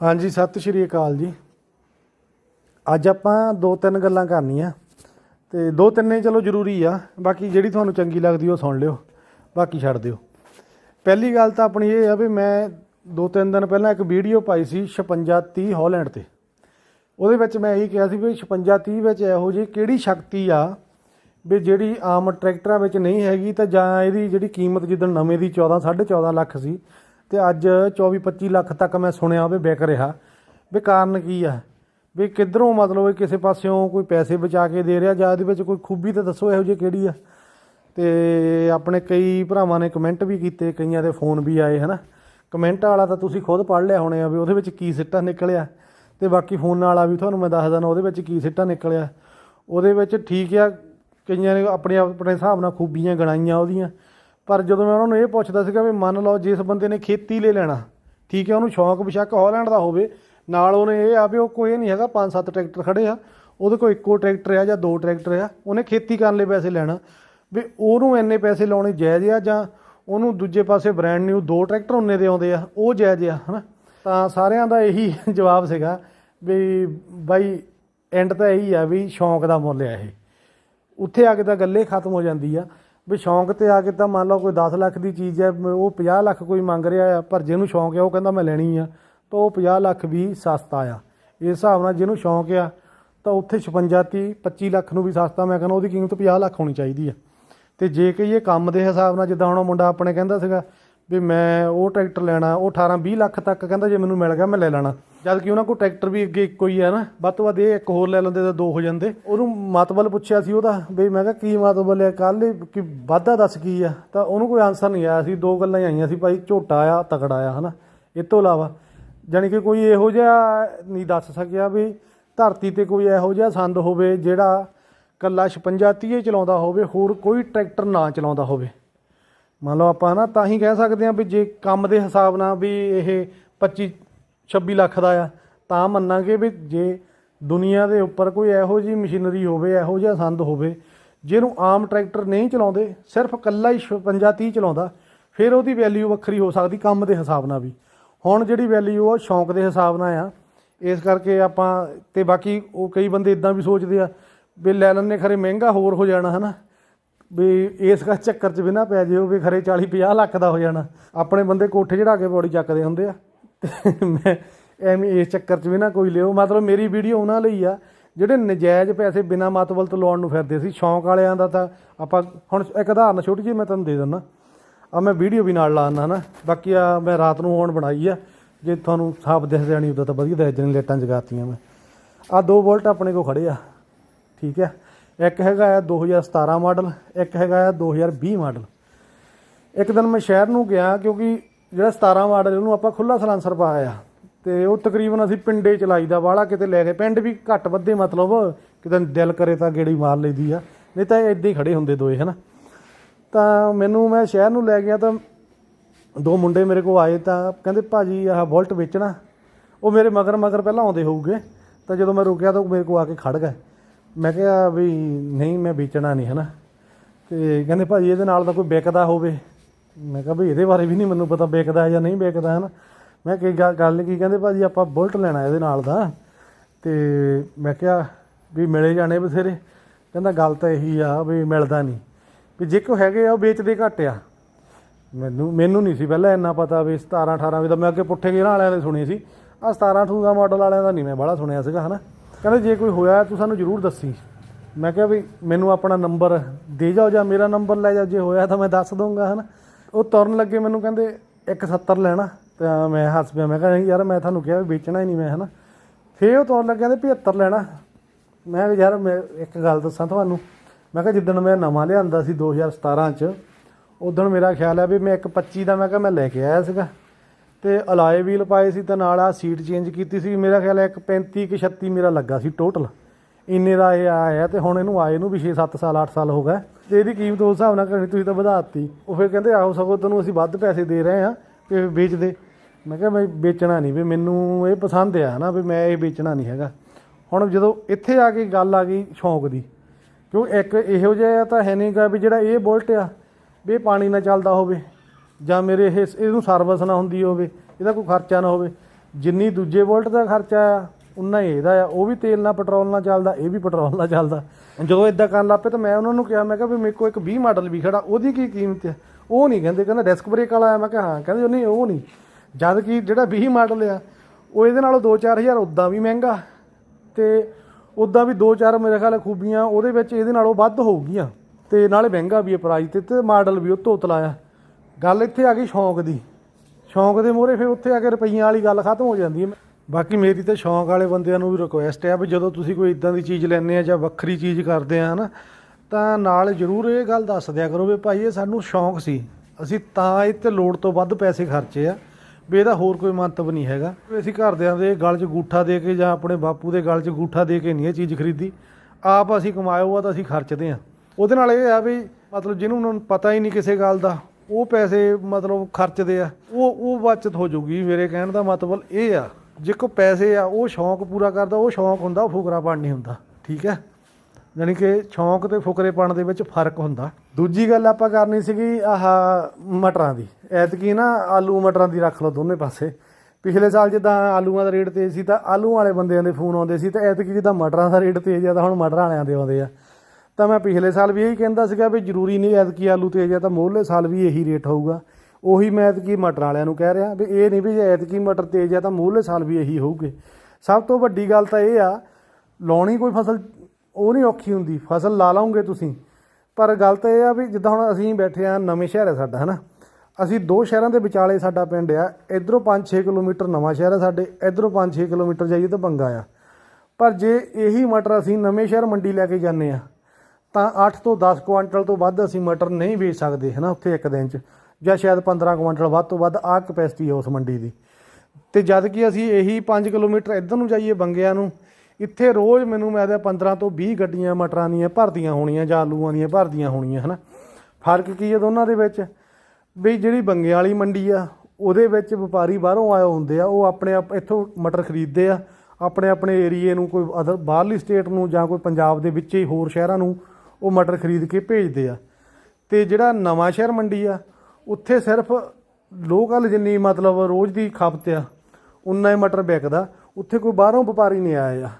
ਹਾਂਜੀ, ਸਤਿ ਸ਼੍ਰੀ ਅਕਾਲ ਜੀ। ਅੱਜ ਆਪਾਂ ਦੋ ਤਿੰਨ ਗੱਲਾਂ ਕਰਨੀਆਂ ਤੇ ਦੋ ਤਿੰਨੇ ਚਲੋ ਜ਼ਰੂਰੀ ਆ। ਬਾਕੀ ਜਿਹੜੀ ਤੁਹਾਨੂੰ ਚੰਗੀ ਲੱਗਦੀ ਉਹ ਸੁਣ ਲਿਓ, ਬਾਕੀ ਛੱਡ ਦਿਓ। ਪਹਿਲੀ ਗੱਲ ਤਾਂ ਆਪਣੀ ਇਹ ਆ ਵੀ ਮੈਂ ਦੋ ਤਿੰਨ ਦਿਨ ਪਹਿਲਾਂ ਇੱਕ ਵੀਡੀਓ ਪਾਈ ਸੀ 5630 ਹਾਲੈਂਡ ਤੇ। ਉਹਦੇ ਵਿੱਚ ਮੈਂ ਇਹੀ ਕਿਹਾ ਸੀ ਵੀ 5630 ਵਿੱਚ ਇਹੋ ਜਿਹੀ ਕਿਹੜੀ ਸ਼ਕਤੀ ਆ ਵੀ ਜਿਹੜੀ ਆਮ ਟਰੈਕਟਰਾਂ ਵਿੱਚ ਨਹੀਂ ਹੈਗੀ ਤਾਂ ਜਾਂ ਇਹਦੀ ਜਿਹੜੀ ਕੀਮਤ ਜਿੱਦਣ ਨਵੇਂ ਦੀ 14 14.5 ਲੱਖ ਸੀ ਤੇ ਅੱਜ 24 25 ਲੱਖ ਤੱਕ ਮੈਂ ਸੁਣਿਆ ਵੀ ਵਿਕ ਰਿਹਾ। ਵੀ ਕਾਰਨ ਕੀ ਆ? ਵੀ ਕਿੱਧਰੋਂ ਮਤਲਬ ਕਿਸੇ ਪਾਸਿਓਂ ਕੋਈ ਪੈਸੇ ਬਚਾ ਕੇ ਦੇ ਰਿਹਾ ਜਾਂ ਇਹਦੇ ਵਿੱਚ ਕੋਈ ਖੂਬੀ ਤਾਂ ਦੱਸੋ ਇਹੋ ਜਿਹੀ ਕਿਹੜੀ ਆ? ਤੇ ਆਪਣੇ ਕਈ ਭਰਾਵਾਂ ਨੇ ਕਮੈਂਟ ਵੀ ਕੀਤੇ, ਕਈਆਂ ਦੇ ਫੋਨ ਵੀ ਆਏ, ਹਨਾ? ਕਮੈਂਟ ਵਾਲਾ ਤਾਂ ਤੁਸੀਂ ਖੁਦ ਪੜ੍ਹ ਲਿਆ ਹੋਣੇ ਆ ਵੀ ਉਹਦੇ ਵਿੱਚ ਕੀ ਸਿੱਟਾ ਨਿਕਲਿਆ। ਤੇ ਬਾਕੀ ਫੋਨ ਵਾਲਾ ਵੀ ਤੁਹਾਨੂੰ ਮੈਂ ਦੱਸ ਦਿੰਦਾ ਉਹਦੇ ਵਿੱਚ ਕੀ ਸਿੱਟਾ ਨਿਕਲਿਆ। ਉਹਦੇ ਵਿੱਚ ਠੀਕ ਆ, ਕਈਆਂ ਨੇ ਆਪਣੇ ਆਪਣੇ ਹਿਸਾਬ ਨਾਲ ਖੂਬੀਆਂ ਗਣਾਈਆਂ ਉਹਦੀਆਂ। ਪਰ ਜਦੋਂ ਮੈਂ ਉਹਨਾਂ ਨੂੰ ਇਹ ਪੁੱਛਦਾ ਸੀਗਾ ਵੀ ਮੰਨ ਲਓ ਜਿਸ ਬੰਦੇ ਨੇ ਖੇਤੀ ਲੈ ਲੈਣਾ, ਠੀਕ ਹੈ, ਉਹਨੂੰ ਸ਼ੌਂਕ ਬਿਸ਼ੱਕ ਹਾਲੈਂਡ ਦਾ ਹੋਵੇ, ਨਾਲ ਉਹਨੇ ਇਹ ਆ ਵੀ ਉਹ ਕੋਈ ਨਹੀਂ ਹੈਗਾ, ਪੰਜ ਸੱਤ ਟਰੈਕਟਰ ਖੜੇ ਆ, ਉਹਦੇ ਕੋਲ ਇੱਕੋ ਟਰੈਕਟਰ ਆ ਜਾਂ ਦੋ ਟਰੈਕਟਰ ਆ, ਉਹਨੇ ਖੇਤੀ ਕਰਨ ਲਈ ਪੈਸੇ ਲੈਣਾ, ਵੀ ਉਹਨੂੰ ਇੰਨੇ ਪੈਸੇ ਲਾਉਣੇ ਜਾਇਜ਼ ਆ ਜਾਂ ਉਹਨੂੰ ਦੂਜੇ ਪਾਸੇ ਬ੍ਰਾਂਡ ਨਿਊ ਦੋ ਟਰੈਕਟਰ ਉਹਨੇ ਦੇ ਆਉਂਦੇ ਆ, ਉਹ ਜਾਇਜ਼ ਆ, ਹਨਾ? ਤਾਂ ਸਾਰਿਆਂ ਦਾ ਇਹੀ ਜਵਾਬ ਸੀਗਾ ਵੀ ਬਾਈ ਐਂਡ ਤਾਂ ਇਹੀ ਆ ਵੀ ਸ਼ੌਂਕ ਦਾ ਮੁੱਲ ਆ ਇਹ। ਉੱਥੇ ਆ ਕੇ ਤਾਂ ਗੱਲੇ ਖਤਮ ਹੋ ਜਾਂਦੀ ਆ। ਵੀ ਸ਼ੌਂਕ ਤੇ ਆ ਕੇ ਤਾਂ ਮੰਨ ਲਓ ਕੋਈ 10 ਲੱਖ ਦੀ ਚੀਜ਼ ਹੈ ਉਹ 50 ਲੱਖ ਕੋਈ ਮੰਗ ਰਿਹਾ ਆ, ਪਰ ਜਿਹਨੂੰ ਸ਼ੌਂਕ ਆ, ਉਹ ਕਹਿੰਦਾ ਮੈਂ ਲੈਣੀ ਆ, ਤਾਂ ਉਹ 50 ਲੱਖ ਵੀ ਸਸਤਾ ਆ। ਇਸ ਹਿਸਾਬ ਨਾਲ ਜਿਹਨੂੰ ਸ਼ੌਂਕ ਆ, ਤਾਂ ਉੱਥੇ 56 30 25 ਲੱਖ ਨੂੰ ਵੀ ਸਸਤਾ, ਮੈਂ ਕਹਿੰਦਾ ਉਹਦੀ ਕੀਮਤ 50 ਲੱਖ ਹੋਣੀ ਚਾਹੀਦੀ ਆ। ਤੇ ਜੇ ਕਿ ਇਹ ਕੰਮ ਦੇ ਹਿਸਾਬ ਨਾਲ, ਜਿੱਦਾਂ ਹੁਣ ਉਹ ਮੁੰਡਾ ਆਪਣੇ ਕਹਿੰਦਾ ਸੀਗਾ ਵੀ ਮੈਂ ਉਹ ਟਰੈਕਟਰ ਲੈਣਾ, ਉਹ 18 20 ਲੱਖ ਤੱਕ ਕਹਿੰਦਾ ਜੇ ਮੈਨੂੰ ਮਿਲ ਗਿਆ, ਮੈਂ ਲੈ ਲੈਣਾ। ਜਦ ਕਿ ਉਹਨਾਂ ਕੋਲ ਟਰੈਕਟਰ ਵੀ ਅੱਗੇ ਇੱਕੋ ਹੀ ਆ ਨਾ, ਵੱਧ ਤੋਂ ਵੱਧ ਇਹ ਇੱਕ ਹੋਰ ਲੈ ਲੈਂਦੇ ਤਾਂ ਦੋ ਹੋ ਜਾਂਦੇ। ਉਹਨੂੰ ਮਾਤਬਲ ਪੁੱਛਿਆ ਸੀ ਉਹਦਾ ਵੀ ਮੈਂ ਕਿਹਾ ਕੀ ਮਾਤਬਲ ਹੈ ਕੱਲ ਕਿ ਵਾਧਾ ਦੱਸ ਕੀ ਆ? ਤਾਂ ਉਹਨੂੰ ਕੋਈ ਆਨਸਰ ਨਹੀਂ ਆਇਆ ਸੀ, ਦੋ ਗੱਲਾਂ ਹੀ ਆਈਆਂ ਸੀ, ਭਾਈ ਝੋਟਾ ਆ, ਤਕੜਾ ਆ, ਹਨਾ? ਇਹ ਤੋਂ ਇਲਾਵਾ, ਜਾਣੀ ਕਿ ਕੋਈ ਇਹੋ ਜਿਹਾ ਨਹੀਂ ਦੱਸ ਸਕਿਆ ਵੀ ਧਰਤੀ ਤੇ ਕੋਈ ਇਹੋ ਜਿਹਾ ਸੰਦ ਹੋਵੇ ਜਿਹੜਾ ਕੱਲਾ 56 30 ਚਲਾਉਂਦਾ ਹੋਵੇ, ਹੋਰ ਕੋਈ ਟਰੈਕਟਰ ਨਾ ਚਲਾਉਂਦਾ ਹੋਵੇ। ਮੰਨ ਲਓ ਆਪਾਂ ਨਾ ਤਾਂ ਹੀ ਕਹਿ ਸਕਦੇ ਹਾਂ ਵੀ ਜੇ ਕੰਮ ਦੇ ਹਿਸਾਬ ਨਾਲ ਵੀ ਇਹ 25 26 ਲੱਖ ਦਾ ਆ। ਤਾਂ ਮੰਨਾਂਗੇ ਵੀ ਜੇ ਦੁਨੀਆ ਦੇ ਉੱਪਰ ਕੋਈ ਇਹੋ ਜਿਹੀ ਮਸ਼ੀਨਰੀ ਹੋਵੇ, ਇਹੋ ਜਿਹਾ ਸੰਦ ਹੋਵੇ, ਜਿਹਨੂੰ ਆਮ ਟਰੈਕਟਰ ਨਹੀਂ ਚਲਾਉਂਦੇ, ਸਿਰਫ ਇਕੱਲਾ ਹੀ 56 30 ਚਲਾਉਂਦਾ, ਫਿਰ ਉਹਦੀ ਵੈਲਿਊ ਵੱਖਰੀ ਹੋ ਸਕਦੀ ਕੰਮ ਦੇ ਹਿਸਾਬ ਨਾਲ ਵੀ। ਹੁਣ ਜਿਹੜੀ ਵੈਲਿਊ ਉਹ ਸ਼ੌਂਕ ਦੇ ਹਿਸਾਬ ਨਾਲ ਆ। ਇਸ ਕਰਕੇ ਆਪਾਂ ਤੇ ਬਾਕੀ ਉਹ ਕਈ ਬੰਦੇ ਇਦਾਂ ਵੀ ਸੋਚਦੇ ਆ ਵੀ ਲੈ ਲੈਣੇ ਖਰੇ ਮਹਿੰਗਾ ਹੋਰ ਹੋ ਜਾਣਾ, ਹਨਾ? ਵੀ ਇਸ ਦਾ ਚੱਕਰ 'ਚ ਵੀ ਪੈ ਜਿਓ ਵੀ ਖਰੇ 40 50 ਲੱਖ ਦਾ ਹੋ ਜਾਣਾ। ਆਪਣੇ ਬੰਦੇ ਕੋਠੇ ਚੜਾ ਕੇ ਬੋਡੀ ਚੱਕਦੇ ਹੁੰਦੇ ਆ। ਮੈਂ ਐਵੇਂ ਇਸ ਚੱਕਰ 'ਚ ਵੀ ਨਾ ਕੋਈ ਲਿਓ। ਮਤਲਬ ਮੇਰੀ ਵੀਡੀਓ ਉਹਨਾਂ ਲਈ ਆ, ਜਿਹੜੇ ਨਜਾਇਜ਼ ਪੈਸੇ ਬਿਨਾ ਮਤਲਬ ਤੋਂ ਲਾਉਣ ਨੂੰ ਫਿਰਦੇ ਸੀ। ਸ਼ੌਂਕ ਵਾਲਿਆਂ ਦਾ ਤਾਂ ਆਪਾਂ ਹੁਣ ਇੱਕ ਉਦਾਹਰਨ ਛੋਟੀ ਜਿਹੀ ਮੈਂ ਤੁਹਾਨੂੰ ਦੇ ਦਿੰਦਾ। ਆ ਮੈਂ ਵੀਡੀਓ ਵੀ ਨਾਲ ਲਾਉਣਾ ਨਾ। ਬਾਕੀ ਆ ਮੈਂ ਰਾਤ ਨੂੰ ਆਉਣ ਬਣਾਈ ਆ। ਜੇ ਤੁਹਾਨੂੰ ਸਾਫ਼ ਦਿਖ ਜਾਣੀ ਉਦੋਂ ਤਾਂ ਵਧੀਆ ਦਿਖ ਜਾਣੀ, ਲੇਟਾਂ ਜਗਾਤੀਆਂ ਮੈਂ। ਆ 2 ਵੋਲਟ ਆਪਣੇ ਕੋਲ ਖੜੇ ਆ। ਠੀਕ ਹੈ ਇੱਕ ਹੈਗਾ ਆ 2017 ਮਾਡਲ ਇੱਕ ਹੈਗਾ ਆ 2020 ਮਾਡਲ ਇੱਕ ਦਿਨ ਮੈਂ ਸ਼ਹਿਰ ਨੂੰ ਗਿਆ ਕਿਉਂਕਿ ਜਿਹੜਾ 17 ਮਾਡਲ ਉਹਨੂੰ ਆਪਾਂ ਖੁੱਲਾ ਸਲਾਂਸਰ ਪਾਇਆ। ਆ ਤੇ ਉਹ ਤਕਰੀਬਨ ਅਸੀਂ ਪਿੰਡੇ ਚਲਾਈਦਾ ਵਾਲਾ ਕਿਤੇ ਲੈ ਕੇ ਪਿੰਡ ਵੀ ਘੱਟ ਵੱਧੇ ਮਤਲਬ, ਕਿਤੇ ਦਿਲ ਕਰੇ ਤਾਂ ਗੇੜੀ ਮਾਰ ਲਈਦੀ ਆ। ਨਹੀਂ ਤਾਂ ਇਹ ਏਦਾਂ ਹੀ ਖੜੇ ਹੁੰਦੇ ਦੋਏ, ਹਨਾ? ਤਾਂ ਮੈਨੂੰ ਮੈਂ ਸ਼ਹਿਰ ਨੂੰ ਲੈ ਗਿਆ ਤਾਂ ਦੋ ਮੁੰਡੇ ਮੇਰੇ ਕੋਲ ਆਏ ਤਾਂ ਕਹਿੰਦੇ, ਭਾਜੀ, ਆਹ ਬੁਲਟ ਵੇਚਣਾ। ਉਹ ਮੇਰੇ ਮਗਰ ਮਗਰ ਪਹਿਲਾਂ ਆਉਂਦੇ ਹੋਊਗੇ। ਤਾਂ ਜਦੋਂ ਮੈਂ ਰੁਕਿਆ ਤਾਂ ਉਹ ਮੇਰੇ ਕੋਲ ਆ ਕੇ ਖੜ ਗਏ। ਮੈਂ ਕਿਹਾ ਵੀ ਨਹੀਂ, ਮੈਂ ਵੇਚਣਾ ਨਹੀਂ, ਹਨਾ? ਤੇ ਕਹਿੰਦੇ, ਭਾਜੀ, ਇਹਦੇ ਨਾਲ ਤਾਂ ਕੋਈ ਵਿਕਦਾ ਹੋਵੇ। ਮੈਂ ਕਿਹਾ ਵੀ ਇਹਦੇ ਬਾਰੇ ਵੀ ਨਹੀਂ ਮੈਨੂੰ ਪਤਾ ਵਿਕਦਾ ਜਾਂ ਨਹੀਂ ਵਿਕਦਾ, ਹਨਾ। ਮੈਂ ਕੀ ਗੱਲ ਗੱਲ ਕੀ ਕਹਿੰਦੇ ਭਾਜੀ, ਆਪਾਂ ਬੁਲਟ ਲੈਣਾ ਇਹਦੇ ਨਾਲ ਦਾ। ਤੇ ਮੈਂ ਕਿਹਾ ਵੀ ਮਿਲੇ ਜਾਣੇ ਬਥੇਰੇ। ਕਹਿੰਦਾ ਗੱਲ ਤਾਂ ਇਹੀ ਆ ਵੀ ਮਿਲਦਾ ਨਹੀਂ। ਵੀ ਜੇ ਕੋ ਹੈਗੇ ਆ, ਉਹ ਵੇਚਦੇ ਘੱਟ ਆ। ਮੈਨੂੰ ਮੈਨੂੰ ਨਹੀਂ ਸੀ ਪਹਿਲਾਂ ਇੰਨਾ ਪਤਾ ਵੀ 17 18 ਵੀ ਤਾਂ ਮੈਂ ਅੱਗੇ ਪੁੱਠੇ ਗੇਰਾਂ ਵਾਲਿਆਂ ਦੇ ਸੁਣੇ ਸੀ। ਆ 17 18 ਦਾ ਮਾਡਲ ਵਾਲਿਆਂ ਦਾ ਨਹੀਂ ਮੈਂ ਬੜਾ ਸੁਣਿਆ ਸੀਗਾ, ਹਨਾ। ਕਹਿੰਦੇ ਜੇ ਕੋਈ ਹੋਇਆ ਤੂੰ ਸਾਨੂੰ ਜ਼ਰੂਰ ਦੱਸੀ। ਮੈਂ ਕਿਹਾ ਵੀ ਮੈਨੂੰ ਆਪਣਾ ਨੰਬਰ ਦੇ ਜਾਓ ਜਾਂ ਮੇਰਾ ਨੰਬਰ ਲੈ ਜਾਓ, ਜੇ ਹੋਇਆ ਤਾਂ ਮੈਂ ਦੱਸ ਦਊਂਗਾ, ਹਨਾ। ਉਹ ਤੁਰਨ ਲੱਗੇ ਮੈਨੂੰ ਕਹਿੰਦੇ 170 ਲੈਣਾ। ਤਾਂ ਮੈਂ ਹੱਸ ਪਿਆ, ਮੈਂ ਕਿਹਾ ਯਾਰ, ਮੈਂ ਤੁਹਾਨੂੰ ਕਿਹਾ ਵੀ ਵੇਚਣਾ ਹੀ ਨਹੀਂ ਮੈਂ, ਹਨਾ। ਫੇਰ ਉਹ ਤੁਰਨ ਲੱਗੇ ਕਹਿੰਦੇ 75 ਲੈਣਾ। ਮੈਂ ਕਿਹਾ ਯਾਰ, ਮੈਂ ਇੱਕ ਗੱਲ ਦੱਸਾਂ ਤੁਹਾਨੂੰ। ਮੈਂ ਕਿਹਾ ਜਿੱਦਣ ਮੈਂ ਨਵਾਂ ਲਿਆਂਦਾ ਸੀ 2017 ਚ, ਉਦੋਂ ਮੇਰਾ ਖਿਆਲ ਹੈ ਵੀ ਮੈਂ ਇੱਕ 25 ਦਾ ਮੈਂ ਕਿਹਾ ਮੈਂ ਲੈ ਕੇ ਆਇਆ ਸੀਗਾ। ਤੇ ਅਲਾਏ ਵੀਲ ਪਾਏ ਸੀ ਤੇ ਨਾਲ ਆ ਸੀਟ ਚੇਂਜ ਕੀਤੀ ਸੀ। ਮੇਰਾ ਖਿਆਲ ਹੈ ਇੱਕ 35 ਕਿ 36 ਮੇਰਾ ਲੱਗਾ ਸੀ ਟੋਟਲ ਇੰਨੇ ਦਾ ਇਹ ਆਇਆ ਤੇ ਹੁਣ ਇਹਨੂੰ ਆਏ ਨੂੰ ਵੀ 6-7 ਸਾਲ 8 ਸਾਲ ਹੋ ਗਏ। ਤੇ ਇਹਦੀ ਕੀਮਤ ਉਸ ਹਿਸਾਬ ਨਾਲ ਕਰਨੀ ਤੁਸੀਂ ਤਾਂ ਵਧਾਤੀ ਉਹ ਫਿਰ ਕਹਿੰਦੇ ਆਓ ਸਗੋਂ ਤੈਨੂੰ ਅਸੀਂ ਵੱਧ ਪੈਸੇ ਦੇ ਰਹੇ ਆ ਕਿ ਵੇਚ ਦੇ ਮੈਂ ਕਿਹਾ ਮੈਂ ਵੇਚਣਾ ਨਹੀਂ ਵੀ ਮੈਨੂੰ ਇਹ ਪਸੰਦ ਆ ਨਾ ਵੀ ਮੈਂ ਇਹ ਵੇਚਣਾ ਨਹੀਂ ਹੈਗਾ। ਹੁਣ ਜਦੋਂ ਇੱਥੇ ਆ ਕੇ ਗੱਲ ਆ ਗਈ ਸ਼ੌਂਕ ਦੀ, ਕਿਉਂ ਇੱਕ ਇਹੋ ਜਿਹਾ ਤਾਂ ਹੈ ਨਹੀਂਗਾ ਵੀ ਜਿਹੜਾ ਇਹ ਬੁਲਟ ਆ, ਵੀ ਇਹ ਪਾਣੀ ਨਾਲ ਚੱਲਦਾ ਹੋਵੇ, ਜਾਂ ਮੇਰੇ ਇਹ, ਇਹਨੂੰ ਸਰਵਿਸ ਨਾ ਹੁੰਦੀ ਹੋਵੇ, ਇਹਦਾ ਕੋਈ ਖਰਚਾ ਨਾ ਹੋਵੇ। ਜਿੰਨੀ ਦੂਜੇ ਵੋਲਟ ਦਾ ਖਰਚਾ ਆ ਉਨਾ ਹੀ ਇਹਦਾ ਆ। ਉਹ ਵੀ ਤੇਲ ਨਾਲ ਪੈਟਰੋਲ ਨਾਲ ਚੱਲਦਾ, ਇਹ ਵੀ ਪੈਟਰੋਲ ਨਾਲ ਚੱਲਦਾ। ਜਦੋਂ ਇਦਾਂ ਕਰਨ ਲੱਪੇ ਤਾਂ ਮੈਂ ਉਹਨਾਂ ਨੂੰ ਕਿਹਾ, ਮੈਂ ਕਿਹਾ ਵੀ ਮੇਰੇ ਕੋਲ ਇੱਕ 20 ਮਾਡਲ ਵੀ ਖੜਾ, ਉਹਦੀ ਕੀ ਕੀਮਤ ਹੈ ਉਹ ਨਹੀਂ ਕਹਿੰਦੇ, ਕਹਿੰਦਾ ਡਿਸਕ ਬ੍ਰੇਕ ਵਾਲਾ ਆ। ਮੈਂ ਕਿਹਾ, ਹਾਂ। ਕਹਿੰਦੇ ਨਹੀਂ, ਉਹ ਨਹੀਂ। ਜਦ ਕਿ ਜਿਹੜਾ 20 ਮਾਡਲ ਆ, ਉਹ ਇਹਦੇ ਨਾਲੋਂ 2-4000 ਉਦਾਂ ਵੀ ਮਹਿੰਗਾ। ਤੇ ਉਦਾਂ ਵੀ 2-4 ਮੇਰੇ ਖਿਆਲ ਖੂਬੀਆਂ, ਉਹਦੇ ਵਿੱਚ ਇਹਦੇ ਨਾਲੋਂ ਵੱਧ ਹੋਊਗੀਆਂ। ਤੇ ਨਾਲੇ ਮਹਿੰਗਾ ਵੀ ਹੈ ਪ੍ਰਾਈਸ ਤੇ ਤੇ ਮਾਡਲ ਵੀ ਉਹ ਤੋਂ ਉਤਲਾ ਗੱਲ ਇੱਥੇ ਆ ਗਈ ਸ਼ੌਂਕ ਦੀ। ਸ਼ੌਂਕ ਦੇ ਮੂਹਰੇ ਫਿਰ ਉੱਥੇ ਆ ਕੇ ਰੁਪਈਆਂ ਵਾਲੀ ਗੱਲ ਖਤਮ ਹੋ ਜਾਂਦੀ ਹੈ। ਬਾਕੀ ਮੇਰੀ ਤਾਂ ਸ਼ੌਂਕ ਵਾਲੇ ਬੰਦਿਆਂ ਨੂੰ ਵੀ ਰਿਕੁਐਸਟ ਹੈ ਵੀ ਜਦੋਂ ਤੁਸੀਂ ਕੋਈ ਇਦਾਂ ਦੀ ਚੀਜ਼ ਲੈਂਦੇ ਆ ਜਾਂ ਵੱਖਰੀ ਚੀਜ਼ ਕਰਦੇ ਆ, ਹਨਾ, ਤਾਂ ਨਾਲ ਜ਼ਰੂਰ ਇਹ ਗੱਲ ਦੱਸ ਦਿਆ ਕਰੋ ਵੀ ਭਾਈ ਇਹ ਸਾਨੂੰ ਸ਼ੌਂਕ ਸੀ। ਅਸੀਂ ਤਾਂ ਇਹ ਤੇ ਲੋੜ ਤੋਂ ਵੱਧ ਪੈਸੇ ਖਰਚੇ ਆ, ਵੀ ਇਹਦਾ ਹੋਰ ਕੋਈ ਮੰਤਵ ਨਹੀਂ ਹੈਗਾ। ਵੀ ਅਸੀਂ ਘਰਦਿਆਂ ਦੇ ਗਲ 'ਚ ਗੂਠਾ ਦੇ ਕੇ ਜਾਂ ਆਪਣੇ ਬਾਪੂ ਦੇ ਗਲ 'ਚ ਗੂਠਾ ਦੇ ਕੇ ਨਹੀਂ ਇਹ ਚੀਜ਼ ਖਰੀਦੀ। ਆਪ ਅਸੀਂ ਕਮਾਇਓ ਆ ਤਾਂ ਅਸੀਂ ਖਰਚਦੇ ਆ। ਉਹਦੇ ਨਾਲ ਇਹ ਆ ਵੀ ਮਤਲਬ ਜਿਹਨੂੰ ਨੂੰ ਪਤਾ ਹੀ ਨਹੀਂ ਕਿਸੇ ਗੱਲ ਦਾ, ਉਹ ਪੈਸੇ ਮਤਲਬ ਖਰਚਦੇ ਆ। ਉਹ ਉਹ ਬਚਤ ਹੋ ਜੂਗੀ ਮੇਰੇ ਕਹਿਣ ਦਾ ਮਤਲਬ ਇਹ ਆ। ਜੇ ਕੋ ਪੈਸੇ ਆ, ਉਹ ਸ਼ੌਂਕ ਪੂਰਾ ਕਰਦਾ, ਉਹ ਸ਼ੌਂਕ ਹੁੰਦਾ, ਉਹ ਫੁਕਰਾਪਣ ਨਹੀਂ ਹੁੰਦਾ, ਠੀਕ ਹੈ? ਯਾਨੀ ਕਿ ਸ਼ੌਂਕ ਤੇ ਫੁਕਰੇਪਣ ਦੇ ਵਿੱਚ ਫ਼ਰਕ ਹੁੰਦਾ। ਦੂਜੀ ਗੱਲ ਆਪਾਂ ਕਰਨੀ ਸੀਗੀ ਆਹ ਮਟਰਾਂ ਦੀ। ਐਤਕੀ ਨਾ ਆਲੂ ਮਟਰਾਂ ਦੀ ਰੱਖ ਲਓ ਦੋਨੇ ਪਾਸੇ। ਪਿਛਲੇ ਸਾਲ ਜਿੱਦਾਂ ਆਲੂਆਂ ਦਾ ਰੇਟ ਤੇਜ਼ ਸੀ, ਤਾਂ ਆਲੂ ਵਾਲੇ ਬੰਦਿਆਂ ਦੇ ਫੋਨ ਆਉਂਦੇ ਸੀ, ਤੇ ਐਤਕੀ ਜਿੱਦਾਂ ਮਟਰਾਂ ਦਾ ਰੇਟ ਤੇਜ਼ ਆ, ਤਾਂ ਹੁਣ ਮਟਰਾਂ ਵਾਲਿਆਂ ਦੇ ਆਉਂਦੇ ਆ। ਤਾਂ ਮੈਂ ਪਿਛਲੇ ਸਾਲ ਵੀ ਇਹੀ ਕਹਿੰਦਾ ਸੀਗਾ ਵੀ ਜ਼ਰੂਰੀ ਨਹੀਂ ਐਤਕੀ ਆਲੂ ਤੇਜ਼ ਆ, ਤਾਂ ਮੋਹਲੇ ਸਾਲ ਵੀ ਇਹੀ ਰੇਟ ਹੋਊਗਾ। ਉਹੀ ਮੈਂ ਐਤਕੀ ਮਟਰ ਵਾਲਿਆਂ ਨੂੰ ਕਹਿ ਰਿਹਾ ਵੀ ਇਹ ਨਹੀਂ ਵੀ ਜੇ ਐਤਕੀ ਮਟਰ ਤੇਜ਼ ਆ ਤਾਂ ਮੋਹਲੇ ਸਾਲ ਵੀ ਇਹੀ ਹੋਊਗੇ। ਸਭ ਤੋਂ ਵੱਡੀ ਗੱਲ ਤਾਂ ਇਹ ਆ, ਲਾਉਣੀ ਕੋਈ ਫਸਲ ਉਹ ਨਹੀਂ ਔਖੀ ਹੁੰਦੀ, ਫਸਲ ਲਾ ਲਾਉਂਗੇ ਤੁਸੀਂ। ਪਰ ਗੱਲ ਤਾਂ ਇਹ ਆ ਵੀ ਜਿੱਦਾਂ ਹੁਣ ਅਸੀਂ ਬੈਠੇ ਆ ਨਵੇਂ ਸ਼ਹਿਰ ਹੈ ਸਾਡਾ, ਹਨਾ? ਅਸੀਂ ਦੋ ਸ਼ਹਿਰਾਂ ਦੇ ਵਿਚਾਲੇ ਸਾਡਾ ਪਿੰਡ ਆ, ਇਧਰੋਂ 5-6 ਕਿਲੋਮੀਟਰ ਨਵਾਂ ਸ਼ਹਿਰ ਹੈ ਸਾਡੇ, ਇਧਰੋਂ 5-6 ਕਿਲੋਮੀਟਰ ਜਾਈਏ ਤਾਂ ਬੰਗਾ ਆ। ਪਰ ਜੇ ਇਹੀ ਮਟਰ ਅਸੀਂ ਨਵੇਂ ਸ਼ਹਿਰ ਮੰਡੀ ਲੈ ਕੇ ਜਾਂਦੇ ਆ, ਤਾਂ 8 ਤੋਂ 10 ਕੁਆਂਟਲ ਤੋਂ ਵੱਧ ਅਸੀਂ ਮਟਰ ਨਹੀਂ ਵੇਚ ਸਕਦੇ, ਹਨਾ, ਉੱਥੇ ਇੱਕ ਦਿਨ 'ਚ। ਜਾਂ ਸ਼ਾਇਦ 15 ਕੁਇੰਟਲ ਵੱਧ ਤੋਂ ਵੱਧ ਆਹ ਕਪੈਸਿਟੀ ਹੈ ਉਸ ਮੰਡੀ ਦੀ। ਤੇ ਜਦ ਕਿ ਅਸੀਂ ਇਹੀ 5 ਕਿਲੋਮੀਟਰ ਇੱਧਰ ਨੂੰ ਜਾਈਏ ਬੰਗਿਆਂ ਨੂੰ, ਇੱਥੇ ਰੋਜ਼ ਮੈਨੂੰ ਮੈਂ ਤਾਂ 15 ਤੋਂ 20 ਗੱਡੀਆਂ ਮਟਰਾਂ ਦੀਆਂ ਭਰਦੀਆਂ ਹੋਣੀਆਂ ਜਾਂ ਆਲੂਆਂ ਦੀਆਂ ਭਰਦੀਆਂ ਹੋਣੀਆਂ, ਹਨਾ? ਫ਼ਰਕ ਕੀ ਹੈ ਦੋਨਾਂ ਦੇ ਵਿੱਚ? ਵੀ ਜਿਹੜੀ ਬੰਗਿਆਂ ਵਾਲੀ ਮੰਡੀ ਆ, ਉਹਦੇ ਵਿੱਚ ਵਪਾਰੀ ਬਾਹਰੋਂ ਆਏ ਹੁੰਦੇ ਆ, ਉਹ ਆਪਣੇ ਆਪ ਇੱਥੋਂ ਮਟਰ ਖਰੀਦਦੇ ਆ, ਆਪਣੇ ਆਪਣੇ ਏਰੀਏ ਨੂੰ ਕੋਈ ਅਦਰ, ਬਾਹਰਲੀ ਸਟੇਟ ਨੂੰ ਜਾਂ ਕੋਈ ਪੰਜਾਬ ਦੇ ਵਿੱਚ ਹੀ ਹੋਰ ਸ਼ਹਿਰਾਂ ਨੂੰ ਉਹ ਮਟਰ ਖਰੀਦ ਕੇ ਭੇਜਦੇ ਆ। ਤੇ ਜਿਹੜਾ ਨਵਾਂ ਸ਼ਹਿਰ ਮੰਡੀ ਆ ਉੱਥੇ ਸਿਰਫ ਲੋਕਲ ਜਿੰਨੀ ਮਤਲਬ ਰੋਜ਼ ਦੀ ਖਪਤ ਆ, ਉਨਾ ਹੀ ਮਟਰ ਵਿਕਦਾ। ਉੱਥੇ ਕੋਈ ਬਾਹਰੋਂ ਵਪਾਰੀ ਨਹੀਂ ਆਇਆ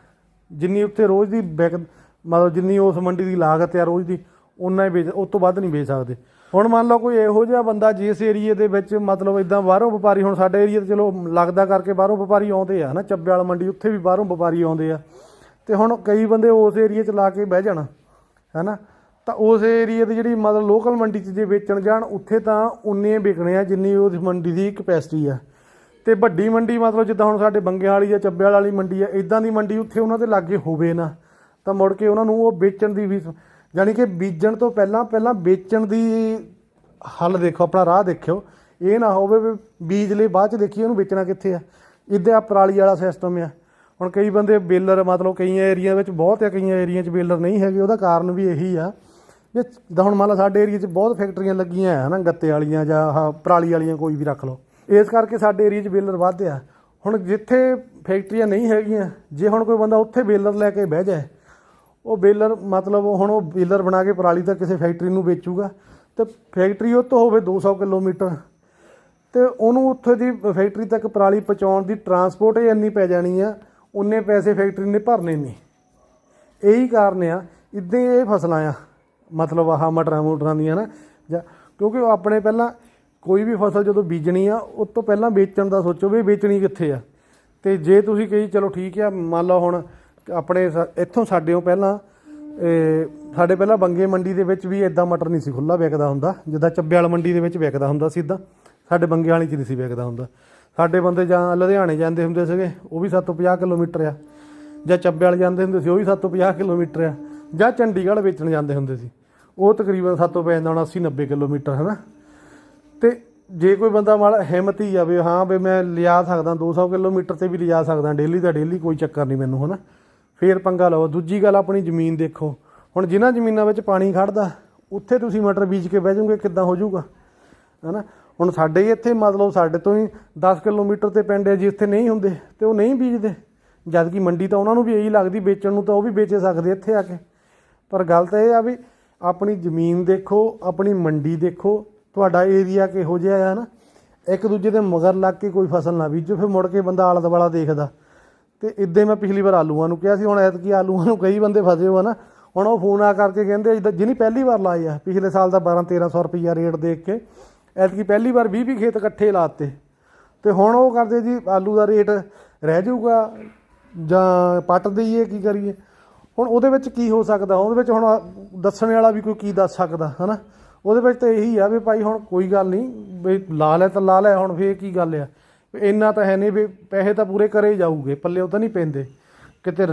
ਜਿੰਨੀ ਉੱਥੇ ਰੋਜ਼ ਦੀ ਵਿਕ ਮਤਲਬ ਜਿੰਨੀ ਉਸ ਮੰਡੀ ਦੀ ਲਾਗਤ ਆ ਰੋਜ਼ ਦੀ, ਉਨਾ ਹੀ ਵੇਚ ਉਸ ਤੋਂ ਵੱਧ ਨਹੀਂ ਵੇਚ ਸਕਦੇ। ਹੁਣ ਮੰਨ ਲਓ ਕੋਈ ਇਹੋ ਜਿਹਾ ਬੰਦਾ ਜਿਸ ਏਰੀਏ ਦੇ ਵਿੱਚ ਮਤਲਬ ਇਦਾਂ ਬਾਹਰੋਂ ਵਪਾਰੀ, ਹੁਣ ਸਾਡੇ ਏਰੀਏ ਤੇ ਚਲੋ ਲੱਗਦਾ ਕਰਕੇ ਬਾਹਰੋਂ ਵਪਾਰੀ ਆਉਂਦੇ ਆ, ਹਨਾ, ਚੱਬੇ ਵਾਲਾ ਮੰਡੀ, ਉੱਥੇ ਵੀ ਬਾਹਰੋਂ ਵਪਾਰੀ ਆਉਂਦੇ ਆ। ਤੇ ਹੁਣ ਕਈ ਬੰਦੇ ਉਸ ਏਰੀਏ 'ਚ ਲਾ ਕੇ ਬਹਿ ਜਾਣ, ਹੈਨਾ। ਤਾਂ ਉਸ ਏਰੀਏ ਦੀ ਜਿਹੜੀ ਮਤਲਬ ਲੋਕਲ ਮੰਡੀ 'ਚ ਜੇ ਵੇਚਣ ਜਾਣ, ਉੱਥੇ ਤਾਂ ਉਨੇ ਵਿਕਣੇ ਆ ਜਿੰਨੀ ਉਸ ਮੰਡੀ ਦੀ ਕਪੈਸਿਟੀ ਆ। ਤੇ ਵੱਡੀ ਮੰਡੀ ਮਤਲਬ ਜਿੱਦਾਂ ਹੁਣ ਸਾਡੇ ਬੰਗੇ ਵਾਲੀ ਜਾਂ ਚੱਬੇ ਵਾਲੀ ਮੰਡੀ ਆ ਇਦਾਂ ਦੀ ਮੰਡੀ ਉੱਥੇ ਉਹਨਾਂ ਦੇ ਲਾਗੇ ਹੋਵੇ ਨਾ, ਤਾਂ ਮੁੜ ਕੇ ਉਹਨਾਂ ਨੂੰ ਉਹ ਵੇਚਣ ਦੀ ਵੀ ਯਾਨੀ ਕਿ ਬੀਜਣ ਤੋਂ ਪਹਿਲਾਂ ਪਹਿਲਾਂ ਵੇਚਣ ਦੀ ਹੱਲ ਦੇਖੋ, ਆਪਣਾ ਰਾਹ ਦੇਖਿਓ। ਇਹ ਨਾ ਹੋਵੇ ਵੀ ਬੀਜ ਲਈ ਬਾਅਦ ਚ ਦੇਖੀਏ ਉਹਨੂੰ ਵੇਚਣਾ ਕਿੱਥੇ ਆ। ਇੱਦਾਂ ਪਰਾਲੀ ਵਾਲਾ ਸਿਸਟਮ ਆ। ਹੁਣ ਕਈ ਬੰਦੇ ਬੇਲਰ, ਮਤਲਬ ਕਈ ਏਰੀਆ ਵਿੱਚ ਬਹੁਤ ਆ, ਕਈਆਂ ਏਰੀਆ 'ਚ ਬੇਲਰ ਨਹੀਂ ਹੈਗੇ, ਉਹਦਾ ਕਾਰਨ ਵੀ ਇਹੀ ਆ ਜੇ ਜਿੱਦਾਂ ਹੁਣ ਮੰਨ ਲਾ ਸਾਡੇ ਏਰੀਆ 'ਚ ਬਹੁਤ ਫੈਕਟਰੀਆਂ ਲੱਗੀਆਂ ਆ, ਹਨਾ, ਗੱਤੇ ਵਾਲੀਆਂ ਜਾਂ ਆਹ ਪਰਾਲੀ ਵਾਲੀਆਂ ਕੋਈ ਵੀ ਰੱਖ ਲਓ। ਇਸ ਕਰਕੇ ਸਾਡੇ ਏਰੀਆ 'ਚ ਬੇਲਰ ਵੱਧ ਆ। ਹੁਣ ਜਿੱਥੇ ਫੈਕਟਰੀਆਂ ਨਹੀਂ ਹੈਗੀਆਂ, ਜੇ ਹੁਣ ਕੋਈ ਬੰਦਾ ਉੱਥੇ ਬੇਲਰ ਲੈ ਕੇ ਬਹਿ ਜਾਏ, ਉਹ ਬੇਲਰ ਮਤਲਬ ਹੁਣ ਉਹ ਬੇਲਰ ਬਣਾ ਕੇ ਪਰਾਲੀ ਤਾਂ ਕਿਸੇ ਫੈਕਟਰੀ ਨੂੰ ਵੇਚੂਗਾ। ਤੇ ਫੈਕਟਰੀ ਉਹ ਤੋਂ ਹੋਵੇ 200 ਕਿਲੋਮੀਟਰ, ਤੇ ਉਹਨੂੰ ਉੱਥੇ ਦੀ ਫੈਕਟਰੀ ਤੱਕ ਪਰਾਲੀ ਪਹੁੰਚਾਉਣ ਦੀ ਟਰਾਂਸਪੋਰਟ ਹੀ ਇੰਨੀ ਪੈ ਜਾਣੀ ਆ, ਉਨੇ ਪੈਸੇ ਫੈਕਟਰੀ ਨੇ ਭਰਨੇ ਨਹੀਂ ਇਹੀ ਕਾਰਨ ਆ। ਇਦਾਂ ਇਹ ਫਸਲਾਂ ਆ। ਮਤਲਬ ਆਹ ਮਟਰਾਂ ਮੋਟਰਾਂ ਦੀਆਂ ਨਾ, ਜਾਂ ਕਿਉਂਕਿ ਉਹ ਆਪਣੇ ਪਹਿਲਾਂ ਕੋਈ ਵੀ ਫਸਲ ਜਦੋਂ ਬੀਜਣੀ ਆ ਉਸ ਤੋਂ ਪਹਿਲਾਂ ਵੇਚਣ ਦਾ ਸੋਚੋ ਵੀ ਵੇਚਣੀ ਕਿੱਥੇ ਆ। ਤੇ ਜੇ ਤੁਸੀਂ ਕਹੀ ਚਲੋ ਠੀਕ ਆ, ਮੰਨ ਲਓ ਹੁਣ ਆਪਣੇ ਸ- ਇੱਥੋਂ ਸਾਡੇੋਂ ਪਹਿਲਾਂ, ਇਹ ਸਾਡੇ ਪਹਿਲਾਂ ਬੰਗੇ ਮੰਡੀ ਦੇ ਵਿੱਚ ਵੀ ਇਦਾਂ ਮਟਰ ਨਹੀਂ ਸੀ ਖੁੱਲਾ ਵਿਕਦਾ ਹੁੰਦਾ, ਜਿੱਦਾਂ ਚੱਬੇਵਾਲ ਮੰਡੀ ਦੇ ਵਿੱਚ ਵਿਕਦਾ ਹੁੰਦਾ ਸੀ ਇਦਾਂ ਸਾਡੇ ਬੰਗੇ ਵਾਲੀ 'ਚ ਨਹੀਂ ਸੀ ਵਿਕਦਾ ਹੁੰਦਾ। ਸਾਡੇ ਬੰਦੇ ਜਾਂ ਲੁਧਿਆਣੇ ਜਾਂਦੇ ਹੁੰਦੇ ਸੀਗੇ, ਉਹ ਵੀ 750 ਕਿਲੋਮੀਟਰ ਆ, ਜਾਂ ਚੱਬੇ ਵਾਲੇ ਜਾਂਦੇ ਹੁੰਦੇ ਸੀ, ਉਹ ਵੀ 750 ਕਿਲੋਮੀਟਰ ਆ। ਜਾਂ ਚੰਡੀਗੜ੍ਹ ਵੇਚਣ ਜਾਂਦੇ ਹੁੰਦੇ ਸੀ। ਉਹ ਤਕਰੀਬਨ ਸਾਤੋਂ ਪੈ ਜਾਂਦਾ ਹੁਣ 80 90 ਕਿਲੋਮੀਟਰ ਹੈ ਨਾ ਤੇ ਜੇ ਕੋਈ ਬੰਦਾ ਮਾੜਾ ਹਿੰਮਤੀ ਆ ਵੀ ਹਾਂ ਵੀ ਮੈਂ ਲਿਜਾ ਸਕਦਾ 200 ਕਿਲੋਮੀਟਰ ਤੇ ਵੀ ਲਿਜਾ ਸਕਦਾ, ਡੇਲੀ ਦਾ ਡੇਲੀ ਕੋਈ ਚੱਕਰ ਨਹੀਂ ਮੈਨੂੰ, ਹਨਾ? ਫੇਰ ਪੰਗਾ ਲਓ। ਦੂਜੀ ਗੱਲ ਆਪਣੀ ਜ਼ਮੀਨ ਦੇਖੋ। ਹੁਣ ਜਿਨ੍ਹਾਂ ਜ਼ਮੀਨਾਂ ਵਿੱਚ ਪਾਣੀ ਖੜਦਾ ਉੱਥੇ ਤੁਸੀਂ ਮਟਰ ਬੀਜ ਕੇ ਬਹਿ ਜਾਓਗੇ, ਕਿੱਦਾਂ ਹੋ ਜਾਊਗਾ? ਹਨਾ? ਹੁਣ ਸਾਡੇ ਹੀ ਇੱਥੇ ਮਤਲਬ ਸਾਡੇ ਤੋਂ ਹੀ 10 ਕਿਲੋਮੀਟਰ ਤੇ ਪਿੰਡ ਹੈ ਜਿੱਥੇ ਨਹੀਂ ਹੁੰਦੇ, ਤੇ ਉਹ ਨਹੀਂ ਬੀਜਦੇ। ਜਦ ਕਿ ਮੰਡੀ ਤਾਂ ਉਹਨਾਂ ਨੂੰ ਵੀ ਇਹੀ ਲੱਗਦੀ, ਵੇਚਣ ਨੂੰ ਤਾਂ ਉਹ ਵੀ ਵੇਚੇ ਸਕਦੇ ਇੱਥੇ ਆ ਕੇ। ਪਰ ਗੱਲ ਤਾਂ ਇਹ ਆ ਵੀ ਆਪਣੀ ਜ਼ਮੀਨ ਦੇਖੋ, ਆਪਣੀ ਮੰਡੀ ਦੇਖੋ, ਤੁਹਾਡਾ ਏਰੀਆ ਕਿਹੋ ਜਿਹਾ ਆ ਨਾ? ਇੱਕ ਦੂਜੇ ਦੇ ਮਗਰ ਲੱਗ ਕੇ ਕੋਈ ਫਸਲ ਨਾ ਬੀਜੋ, ਫਿਰ ਮੁੜ ਕੇ ਬੰਦਾ ਆਲਾ ਦੁਆਲਾ ਦੇਖਦਾ। ਤੇ ਇਦਾਂ ਮੈਂ ਪਿਛਲੀ ਵਾਰ ਆਲੂਆਂ ਨੂੰ ਕਿਹਾ ਸੀ, ਹੁਣ ਐਤਕੀ ਆਲੂਆਂ ਨੂੰ ਕਈ ਬੰਦੇ ਫਸੇ ਹੋ ਨਾ, ਹੁਣ ਉਹ ਫੋਨ ਆ ਕਰਕੇ ਕਹਿੰਦੇ ਜਿੱਦਾਂ ਜਿਹਨੀ ਪਹਿਲੀ ਵਾਰ ਲਾਏ ਆ, ਪਿਛਲੇ ਸਾਲ ਦਾ 12 1300 ਰੁਪਈਆ ਰੇਟ ਦੇਖ ਕੇ, ਐਤਕੀ ਪਹਿਲੀ ਵਾਰ 20 20 ਖੇਤ ਇਕੱਠੇ ਲਾਤੇ। ਤੇ ਹੁਣ ਉਹ ਕਰਦੇ ਜੀ, ਆਲੂ ਦਾ ਰੇਟ ਰਹਿ ਜਾਊਗਾ ਜਾਂ ਪੱਟ ਦਈਏ, ਕੀ ਕਰੀਏ? ਹੁਣ ਉਹਦੇ ਵਿੱਚ ਕੀ ਹੋ ਸਕਦਾ? ਉਹਦੇ ਵਿੱਚ ਹੁਣ ਦੱਸਣ ਵਾਲਾ ਵੀ ਕੋਈ ਕੀ ਦੱਸ ਸਕਦਾ, ਹਨਾ? ਉਹਦੇ ਵਿੱਚ ਤਾਂ ਇਹੀ ਆ ਵੀ ਭਾਈ ਹੁਣ ਕੋਈ ਗੱਲ ਨਹੀਂ, ਵੀ ਲਾ ਲੈ ਤਾਂ ਲਾ ਲੈ, ਹੁਣ ਫੇਰ ਕੀ ਗੱਲ ਆ? ਵੀ ਇੰਨਾ ਤਾਂ ਹੈ ਨਹੀਂ ਵੀ ਪੈਸੇ ਤਾਂ ਪੂਰੇ ਕਰੇ ਜਾਊਗੇ ਪੱਲਿਓ ਤਾਂ ਨਹੀਂ ਪੈਂਦੇ। ਕਿਤੇ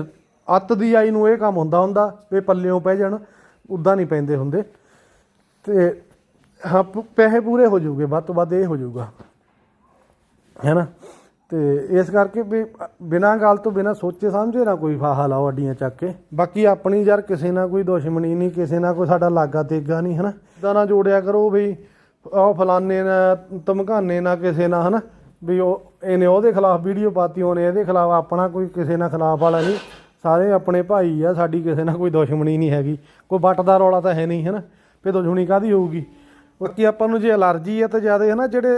ਅੱਤ ਦੀ ਆਈ ਨੂੰ ਇਹ ਕੰਮ ਹੁੰਦਾ ਹੁੰਦਾ ਵੀ ਪੱਲਿਓ ਪੈ ਜਾਣ, ਉਦਾਂ ਨਹੀਂ ਪੈਂਦੇ ਹੁੰਦੇ। ਤੇ ਹਾਂ ਪੈਸੇ ਪੂਰੇ ਹੋ ਜਾਊਗੇ, ਵੱਧ ਤੋਂ ਵੱਧ ਇਹ ਹੋ ਜਾਊਗਾ। ਹੈ ਨਾ ਤੇ ਇਸ ਕਰਕੇ ਵੀ ਬਿਨਾਂ ਗੱਲ ਤੋਂ ਬਿਨਾਂ ਸੋਚੇ ਸਮਝੇ ਨਾ ਕੋਈ ਫਾਹਾ ਲਾਓ ਅੱਡੀਆਂ ਚੱਕ ਕੇ। ਬਾਕੀ ਆਪਣੀ ਯਾਰ ਕਿਸੇ ਨਾਲ ਕੋਈ ਦੁਸ਼ਮਣੀ ਨਹੀਂ, ਕਿਸੇ ਨਾਲ ਕੋਈ ਸਾਡਾ ਲਾਗਾ ਤੇਗਾ ਨਹੀਂ, ਹਨਾ? ਇਦਾਂ ਨਾ ਜੋੜਿਆ ਕਰੋ ਵੀ ਉਹ ਫਲਾਨੇ ਨਾਲ, ਧਮਕਾਨੇ ਨਾ ਕਿਸੇ ਨਾਲ, ਹਨਾ? ਵੀ ਉਹ ਇਹਨੇ ਉਹਦੇ ਖਿਲਾਫ ਵੀਡੀਓ ਪਾਤੀ, ਉਹਨੇ ਇਹਦੇ ਖਿਲਾਫ ਆਪਣਾ ਕੋਈ ਕਿਸੇ ਨਾਲ ਖਿਲਾਫ ਵਾਲਾ ਨਹੀਂ। ਸਾਰੇ ਆਪਣੇ ਭਾਈ ਆ, ਸਾਡੀ ਕਿਸੇ ਨਾਲ ਕੋਈ ਦੁਸ਼ਮਣੀ ਨਹੀਂ ਹੈਗੀ। ਕੋਈ ਵੱਟ ਦਾ ਰੌਲਾ ਤਾਂ ਹੈ ਨਹੀਂ, ਹਨਾ? ਫੇ ਦੁਸ਼ਮਣੀ ਕਾਦੀ ਹੋਊਗੀ? ਬਾਕੀ ਆਪਾਂ ਨੂੰ ਜੇ ਅਲਰਜੀ ਆ ਤਾਂ ਜ਼ਿਆਦਾ ਹੈ ਨਾ ਜਿਹੜੇ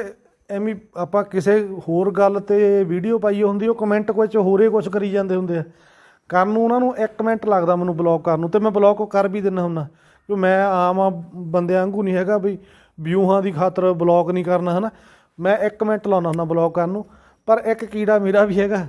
ਐਵੇਂ ਆਪਾਂ ਕਿਸੇ ਹੋਰ ਗੱਲ ਤੇ ਵੀਡੀਓ ਪਾਈ ਹੁੰਦੀ, ਉਹ ਕਮੈਂਟ ਵਿੱਚ ਹੋਰੇ ਕੁਝ ਕਰੀ ਜਾਂਦੇ ਹੁੰਦੇ ਆ। ਕਰਨ ਨੂੰ ਉਹਨਾਂ ਨੂੰ ਇੱਕ ਮਿੰਟ ਲੱਗਦਾ ਮੈਨੂੰ ਬਲੌਕ ਕਰਨ ਨੂੰ, ਤੇ ਮੈਂ ਬਲੌਕ ਕਰ ਵੀ ਦਿੰਦਾ ਹੁੰਦਾ। ਕਿ ਮੈਂ ਆਮ ਆ ਬੰਦਿਆਂ ਵਾਂਗੂ ਨਹੀਂ ਹੈਗਾ ਵੀ ਵਿਊਹਾਂ ਦੀ ਖਾਤਰ ਬਲੌਕ ਨਹੀਂ ਕਰਨਾ, ਹਨਾ? ਮੈਂ ਇੱਕ ਮਿੰਟ ਲਾਉਣਾ ਹੁੰਦਾ ਬਲੌਕ ਕਰਨ ਨੂੰ, ਪਰ ਇੱਕ ਕੀੜਾ ਮੇਰਾ ਵੀ ਹੈਗਾ,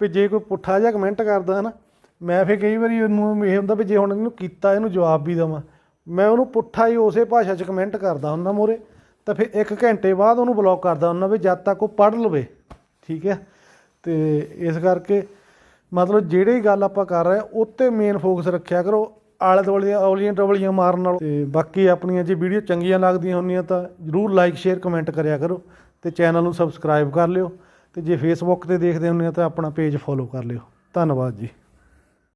ਵੀ ਜੇ ਕੋਈ ਪੁੱਠਾ ਜਿਹਾ ਕਮੈਂਟ ਕਰਦਾ ਨਾ ਮੈਂ ਫੇ ਕਈ ਵਾਰੀ ਉਹਨੂੰ ਇਹ ਹੁੰਦਾ ਵੀ ਜੇ ਹੁਣ ਇਹਨੂੰ ਕੀਤਾ, ਇਹਨੂੰ ਜਵਾਬ ਵੀ ਦੇਵਾਂ। ਮੈਂ ਉਹਨੂੰ ਪੁੱਠਾ ਹੀ ਉਸੇ ਭਾਸ਼ਾ 'ਚ ਕਮੈਂਟ ਕਰਦਾ ਹੁੰਦਾ ਮੋਰੇ ਤਾਂ ਫਿਰ 1 ਘੰਟੇ ਬਾਅਦ ਉਹਨੂੰ ਬਲੌਕ ਕਰਦਾ ਹੁੰਦਾ ਵੀ ਜਦ ਤੱਕ ਉਹ ਪੜ੍ਹ ਲਵੇ, ਠੀਕ ਹੈ? ਤੇ ਇਸ ਕਰਕੇ ਮਤਲਬ ਜਿਹੜੀ ਗੱਲ ਆਪਾਂ ਕਰ ਰਹੇ ਉੱਤੇ ਮੇਨ ਫੋਕਸ ਰੱਖਿਆ ਕਰੋ, ਆਲੇ ਦੁਆਲੇ ਦੀਆਂ ਔਲੀਆਂ ਟਵਲੀਆਂ ਮਾਰਨ ਨਾਲ। ਤੇ ਬਾਕੀ ਆਪਣੀਆਂ ਜੇ ਵੀਡੀਓ ਚੰਗੀਆਂ ਲੱਗਦੀਆਂ ਹੁੰਦੀਆਂ ਤਾਂ ਜਰੂਰ ਲਾਈਕ ਸ਼ੇਅਰ ਕਮੈਂਟ ਕਰਿਆ ਕਰੋ ਤੇ ਚੈਨਲ ਨੂੰ ਸਬਸਕ੍ਰਾਈਬ ਕਰ ਲਿਓ ਤੇ ਜੇ ਫੇਸਬੁੱਕ ਤੇ ਦੇਖਦੇ ਹੁੰਦੇ ਆ ਤਾਂ ਆਪਣਾ ਪੇਜ ਫੋਲੋ ਕਰ ਲਿਓ। ਧੰਨਵਾਦ ਜੀ।